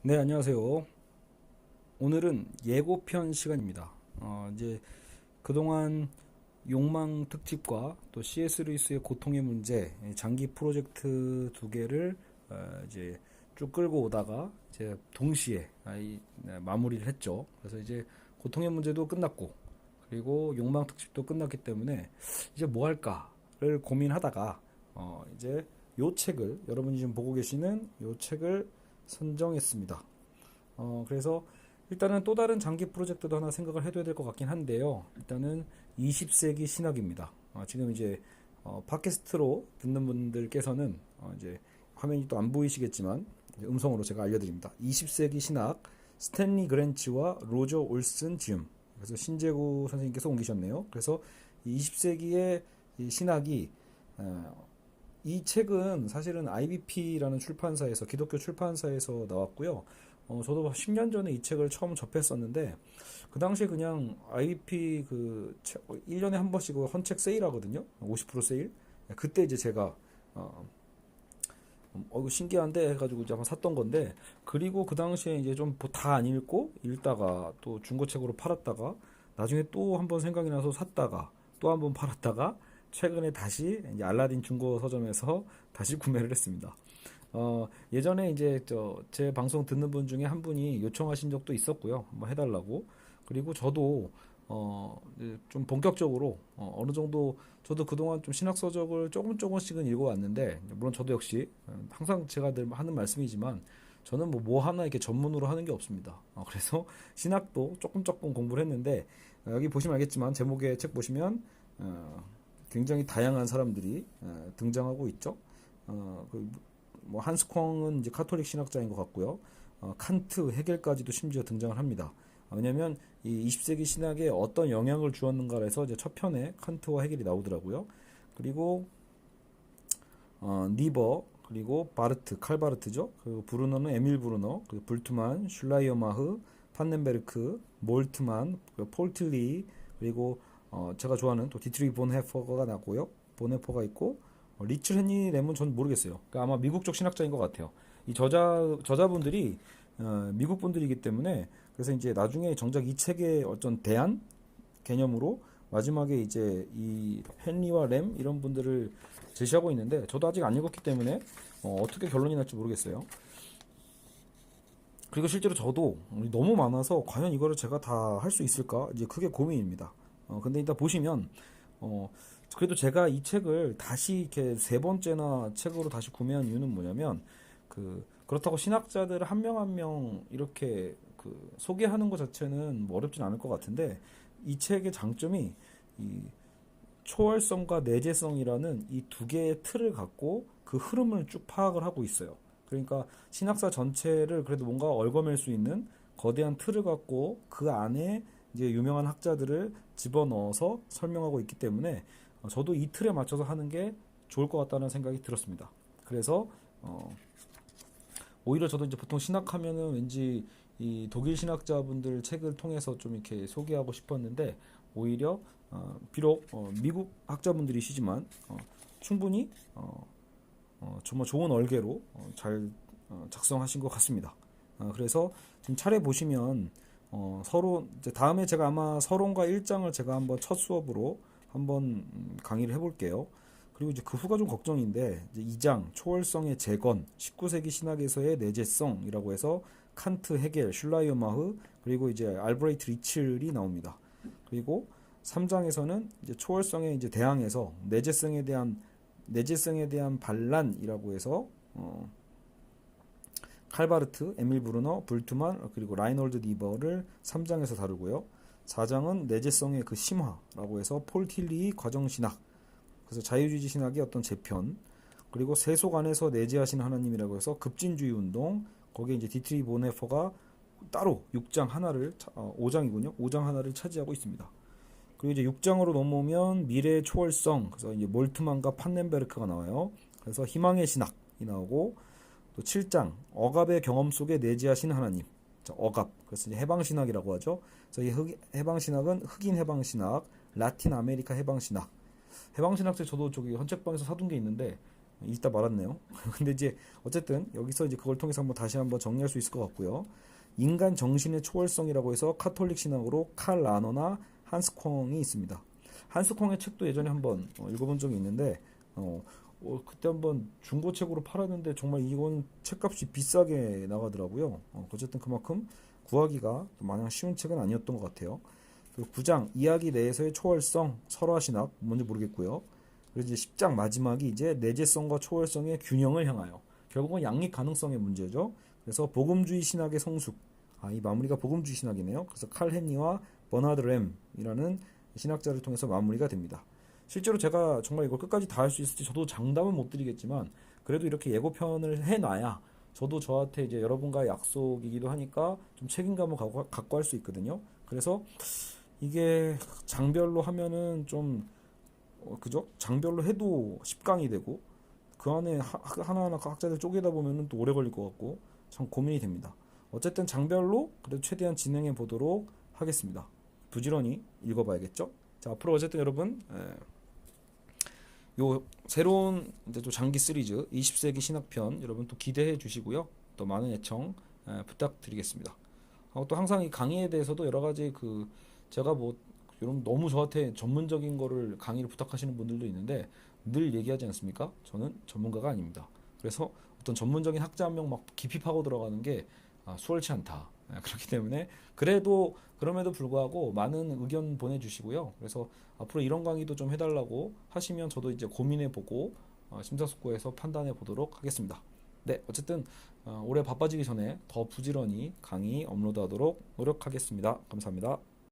네, 안녕하세요. 오늘은 예고편 시간입니다. 어, 이제 그동안 욕망 특집과 또 CS 루이스의 고통의 문제, 장기 프로젝트 두 개를 어, 이제 쭉 끌고 오다가 이제 동시에 아, 이, 네, 마무리를 했죠. 그래서 이제 고통의 문제도 끝났고 그리고 욕망 특집도 끝났기 때문에 이제 뭐 할까를 고민하다가 어, 이제 요 책을 여러분이 지금 보고 계시는 요 책을 선정했습니다. 어, 그래서 일단은 또 다른 장기 프로젝트도 하나 생각을 해둬야 될 것 같긴 한데요. 일단은 20세기 신학입니다. 어, 지금 이제 어, 팟캐스트로 듣는 분들께서는 어, 이제 화면이 또 안 보이시겠지만 음성으로 제가 알려드립니다. 20세기 신학 스탠리 그랜치와 로저 올슨 지음. 그래서 신재구 선생님께서 옮기셨네요. 그래서 이 20세기의 이 신학이 어, 이 책은 사실은 IBP라는 출판사에서 기독교 출판사에서 나왔고요. 어, 저도 10년 전에 이 책을 처음 접했었는데 그 당시에 그냥 IBP 그 1년에 한 번씩 그 헌책 세일하거든요. 50% 세일. 그때 이제 제가 어, 어 이거 신기한데 해가지고 이제 한번 샀던 건데 그리고 그 당시에 이제 좀 다 안 읽고 읽다가 또 중고책으로 팔았다가 나중에 또 한 번 생각이 나서 샀다가 또 한 번 팔았다가 최근에 다시 알라딘 중고 서점에서 다시 구매를 했습니다. 어, 예전에 이제 저 제 방송 듣는 분 중에 한 분이 요청하신 적도 있었고요. 한번 해달라고. 그리고 저도 어, 좀 본격적으로 어, 어느 정도 저도 그동안 좀 신학 서적을 조금 조금씩은 읽어왔는데 물론 저도 역시 항상 제가 늘 하는 말씀이지만 저는 뭐, 뭐 하나 이렇게 전문으로 하는 게 없습니다. 어, 그래서 신학도 조금 조금 공부를 했는데 어, 여기 보시면 알겠지만 제목의 책 보시면 어, 굉장히 다양한 사람들이 어, 등장하고 있죠. 어, 그뭐 한스콩은 이제 카톨릭 신학자인 것 같고요. 어, 칸트, 헤겔까지도 심지어 등장을 합니다. 왜냐하면 이 20세기 신학에 어떤 영향을 주었는가를 해서 이제 첫 편에 칸트와 헤겔이 나오더라고요. 그리고 어, 니버 그리고 바르트, 칼 바르트죠. 그리고 브루너는 에밀 브루너, 그리고 불트만, 슐라이어마흐, 판넨베르크, 몰트만, 폴틀리, 그리고 어, 제가 좋아하는 또 디트리 본헤퍼가 나고요. 본헤퍼가 있고 어, 리츠 헨리 램은 전 모르겠어요. 그러니까 아마 미국 쪽 신학자인 것 같아요. 이 저자 저자분들이 어, 미국 분들이기 때문에 그래서 이제 나중에 정작 이 책의 어떤 대안 개념으로 마지막에 이제 이 헨리와 램 이런 분들을 제시하고 있는데 저도 아직 안 읽었기 때문에 어, 떻게 결론이 날지 모르겠어요. 그리고 실제로 저도 너무 많아서 과연 이거를 제가 다 할 수 있을까 이제 그게 고민입니다. 어, 근데 일단 보시면, 어, 그래도 제가 이 책을 다시 이렇게 세 번째나 책으로 다시 구매한 이유는 뭐냐면, 그, 그렇다고 신학자들 한명 한 명 이렇게 그 소개하는 것 자체는 뭐 어렵진 않을 것 같은데, 이 책의 장점이 이 초월성과 내재성이라는 이 두 개의 틀을 갖고 그 흐름을 쭉 파악을 하고 있어요. 그러니까 신학사 전체를 그래도 뭔가 얽어맬 수 있는 거대한 틀을 갖고 그 안에 이제 유명한 학자들을 집어넣어서 설명하고 있기 때문에 어, 저도 이 틀에 맞춰서 하는 게 좋을 것 같다는 생각이 들었습니다. 그래서 어, 오히려 저도 이제 보통 신학하면은 왠지 이 독일 신학자분들 책을 통해서 좀 이렇게 소개하고 싶었는데 오히려 어, 비록 어, 미국 학자분들이시지만 어, 충분히 어, 어, 정말 좋은 얼개로 어, 잘 어, 작성하신 것 같습니다. 어, 그래서 지금 차례 보시면 어, 서로 이제 다음에 제가 아마 서론과 1장을 제가 한번 첫 수업으로 한번 음, 강의를 해볼게요. 그리고 이제 그 후가 좀 걱정인데 이제 2장 초월성의 재건 19세기 신학에서의 내재성이라고 해서 칸트, 헤겔, 슐라이어마흐 그리고 이제 알브레이트 리첼이 나옵니다. 그리고 3장에서는 이제 초월성에 이제 대항해서 내재성에 대한 내재성에 대한 반란이라고 해서 어, 칼바르트, 에밀 브루너, 불트만 그리고 라이놀드 니버를 3장에서 다루고요. 4장은 내재성의 그 심화라고 해서 폴 틸리의 과정 신학 그래서 자유주의 신학의 어떤 재편 그리고 세속 안에서 내재하신 하나님이라고 해서 급진주의 운동 거기에 이제 디트리 보네퍼가 따로 6장 하나를 어, 5장이군요. 5장 하나를 차지하고 있습니다. 그리고 이제 6장으로 넘어오면 미래의 초월성 그래서 이제 몰트만과 판넨베르크가 나와요. 그래서 희망의 신학이 나오고 또 7장 억압의 경험 속에 내재하신 하나님. 억압. 그래서 해방 신학이라고 하죠. 그래서 이 해방 신학은 흑인 해방 신학, 라틴 아메리카 해방 신학. 해방 신학 때 저도 저기 헌책방에서 사둔 게 있는데 읽다 말았네요. 근데 이제 어쨌든 여기서 이제 그걸 통해서 한번 다시 한번 정리할 수 있을 것 같고요. 인간 정신의 초월성이라고 해서 카톨릭 신학으로 칼 라너나 한스 콩이 있습니다. 한스 콩의 책도 예전에 한번 어, 읽어본 적이 있는데 어, 어, 그때 한번 중고책으로 팔았는데 정말 이건 책값이 비싸게 나가더라고요. 어, 어쨌든 그만큼 구하기가 마냥 쉬운 책은 아니었던 것 같아요. 그리고 9장 이야기 내에서의 초월성 설화 신학 뭔지 모르겠고요. 그리고 이제 10장 마지막이 이제 내재성과 초월성의 균형을 향하여 결국은 양립 가능성의 문제죠. 그래서 복음주의 신학의 성숙 아, 이 마무리가 복음주의 신학이네요. 그래서 칼 헨리와 버나드 램이라는 신학자를 통해서 마무리가 됩니다. 실제로 제가 정말 이걸 끝까지 다 할 수 있을지 저도 장담은 못 드리겠지만 그래도 이렇게 예고편을 해놔야 저도 저한테 이제 여러분과의 약속이기도 하니까 좀 책임감을 갖고, 갖고 할 수 있거든요. 그래서 이게 장별로 하면은 좀 어, 그죠? 장별로 해도 10강이 되고 그 안에 하- 하나하나 그 학자들 쪼개다 보면은 또 오래 걸릴 것 같고 참 고민이 됩니다. 어쨌든 장별로 그래도 최대한 진행해 보도록 하겠습니다. 부지런히 읽어봐야겠죠? 자, 앞으로 어쨌든 여러분, 에, 요 새로운 이제 또 장기 시리즈 20세기 신학편 여러분 또 기대해 주시고요. 또 많은 애청 에, 부탁드리겠습니다. 하고 또 항상 이 강의에 대해서도 여러 가지 그 제가 뭐 여러분 너무 저한테 전문적인 거를 강의를 부탁하시는 분들도 있는데 늘 얘기하지 않습니까? 저는 전문가가 아닙니다. 그래서 어떤 전문적인 학자 한 명 막 깊이 파고 들어가는 게 아, 수월치 않다. 아, 그렇기 때문에 그래도 그럼에도 불구하고 많은 의견 보내주시고요. 그래서 앞으로 이런 강의도 좀 해달라고 하시면 저도 이제 고민해 보고 어, 심사숙고해서 판단해 보도록 하겠습니다. 네, 어쨌든 어, 올해 바빠지기 전에 더 부지런히 강의 업로드하도록 노력하겠습니다. 감사합니다.